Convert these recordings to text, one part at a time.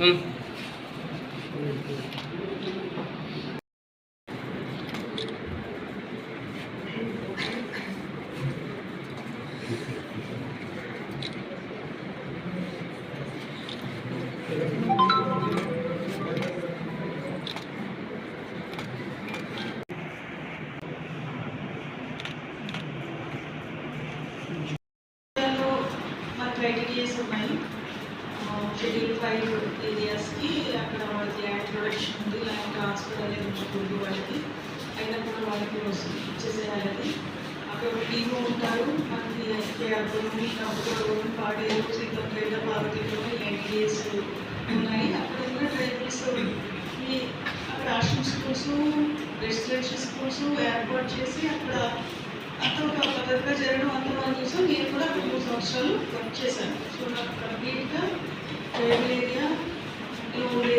嗯。嗯。ఫైవ్ ఏరియాస్కి అక్కడ వాళ్ళకి land production ఉంది ల్యాండ్ ట్రాన్స్ఫర్ అనేది ఉంటుంది వాళ్ళకి. అయినప్పుడు వాళ్ళకి వస్తుంది ఇచ్చేసేయాలని అక్కడ ఒక టీము ఉంటారు మనకి ఎస్కేఆర్పురం కంపురం పాడేరు శ్రీకంపేట పార్వతీపురం ఎన్టీఎస్ ఉన్నాయి. అక్కడ కూడా ట్రైబల్స్ ఈ అక్కడ ఆశ్రమ్ స్కూల్స్ రెసిడెన్షియల్ స్కూల్స్ ఏర్పాటు చేసి అక్కడ అంత ఒక పద్ధతిగా జరగడం అంత మనం చూసాం. నేను కూడా అక్కడ మూడు సంవత్సరాలు వర్క్ చేశాను. సో నాకు కంప్లీట్గా ట్రైబల్ ఏరియా ఉండే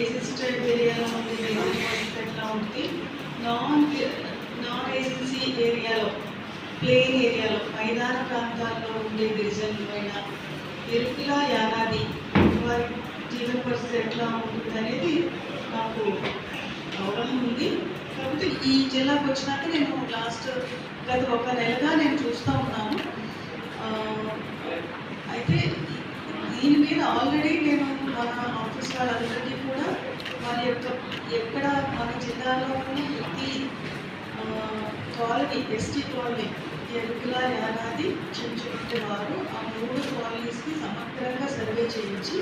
ఏజెన్సీ ట్రైబల్ ఏరియాలో ఉండే ఏజెన్సీ ఎట్లా ఉంటుంది నాన్ నాన్ ఏజెన్సీ ఏరియాలో ప్లేన్ ఏరియాలో మైదాన ప్రాంతాల్లో ఉండే గిరిజనులు పైన ఎరుకుల యానాది వారి జీవన పరిస్థితి ఎట్లా ఉంటుంది అనేది నాకు అవగాహన ఉంది. కాకపోతే ఈ జిల్లాకు వచ్చినాక నేను లాస్ట్ గత ఒక నెలగా నేను చూస్తూ ఉన్నాను. అయితే దీని మీద ఆల్రెడీ నేను మన ఆఫీస్ వాళ్ళందరికీ కూడా వారి యొక్క ఎక్కడ మన జిల్లాలో ఉన్న ప్రతి colony ST colony Erukula Yanadi చించుకుంటే వారు ఆ మూడు కాలనీస్కి సమగ్రంగా సర్వే చేయించి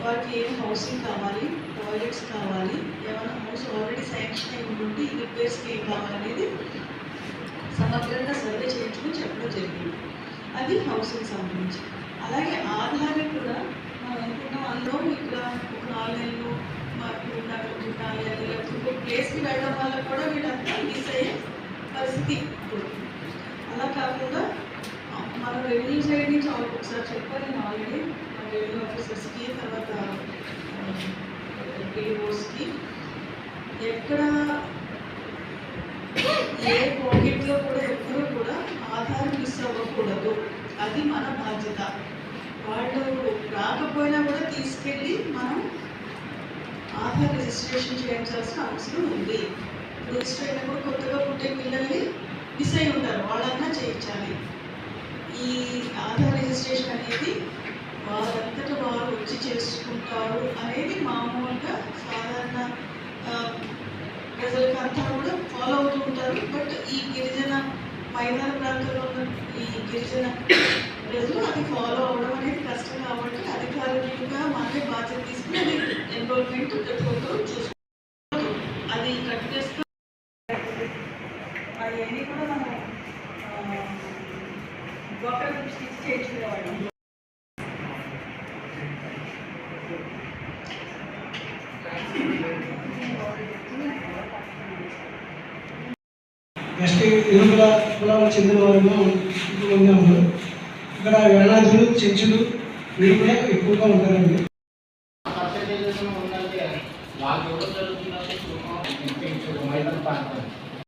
వారికి ఏం హౌసింగ్ కావాలి టాయిలెట్స్ కావాలి ఏమైనా హౌస్ ఆల్రెడీ శాంక్షన్ అయి ఉంటే ఈ రిపేర్స్కి ఏం కావాలనేది సమగ్రంగా సర్వే చేయించుకుని చెప్పడం జరిగింది. అది హౌసింగ్ సంబంధించి. అలాగే ఆధారం కూడా మనం అనుకున్నాం అందులో ఇక్కడ ఒక నాలుగు మాకు నాకు నాలుగు నెలలు లేకపోతే ఇంకో ప్లేస్కి వెళ్ళడం వల్ల కూడా వీళ్ళంతా మిస్ అయ్యే పరిస్థితి ఇప్పుడు అలా కాకుండా మనం రెవెన్యూ సైడ్ నుంచి ఒకసారి చెప్పాను నేను ఆల్రెడీ మన రెవెన్యూ ఆఫీసర్స్కి తర్వాత పిఓస్కి ఎక్కడ ఏ పాకెట్లో కూడా ఎప్పుడూ కూడా ఆధార్ మిస్ అవ్వకూడదు. అది మన బాధ్యత. వాళ్ళు రాకపోయినా కూడా తీసుకెళ్ళి మనం ఆధార్ రిజిస్ట్రేషన్ చేయించాల్సిన అవసరం ఉంది. రిజిస్టర్ అయినప్పుడు కొత్తగా పుట్టే పిల్లల్ని మిస్ అయి ఉంటారు. వాళ్ళన్నా చేయించాలి. ఈ ఆధార్ రిజిస్ట్రేషన్ అనేది వారంతట వారు వచ్చి చేసుకుంటారు అనేది మామూలుగా సాధారణ ప్రజలకు అంతా కూడా ఫాలో అవుతూ ఉంటారు. బట్ మైదాన ప్రాంతంలో ఉన్న ఈ గిరిజన ప్రజలు అది ఫాలో అవడం అనేది కష్టం కాబట్టి అధికారులుగా మాకే బాధ్యత తీసుకుని అది ఎన్రోల్మెంట్ ప్రతి ఒక్కరు చూసుకుంటారు అది చేస్తూ అవన్నీ కూడా మనం డ్వాక్రా గ్రూప్స్ ఇచ్చి చేయించుకునేవాళ్ళం. నెక్స్ట్ ఇరుకుల కులాలకు చెందిన వారిలో ఎక్కువ మంది ఉన్నారు ఇక్కడ వేలాదులు చెంచులు ఇరుకుల ఎక్కువగా ఉంటారు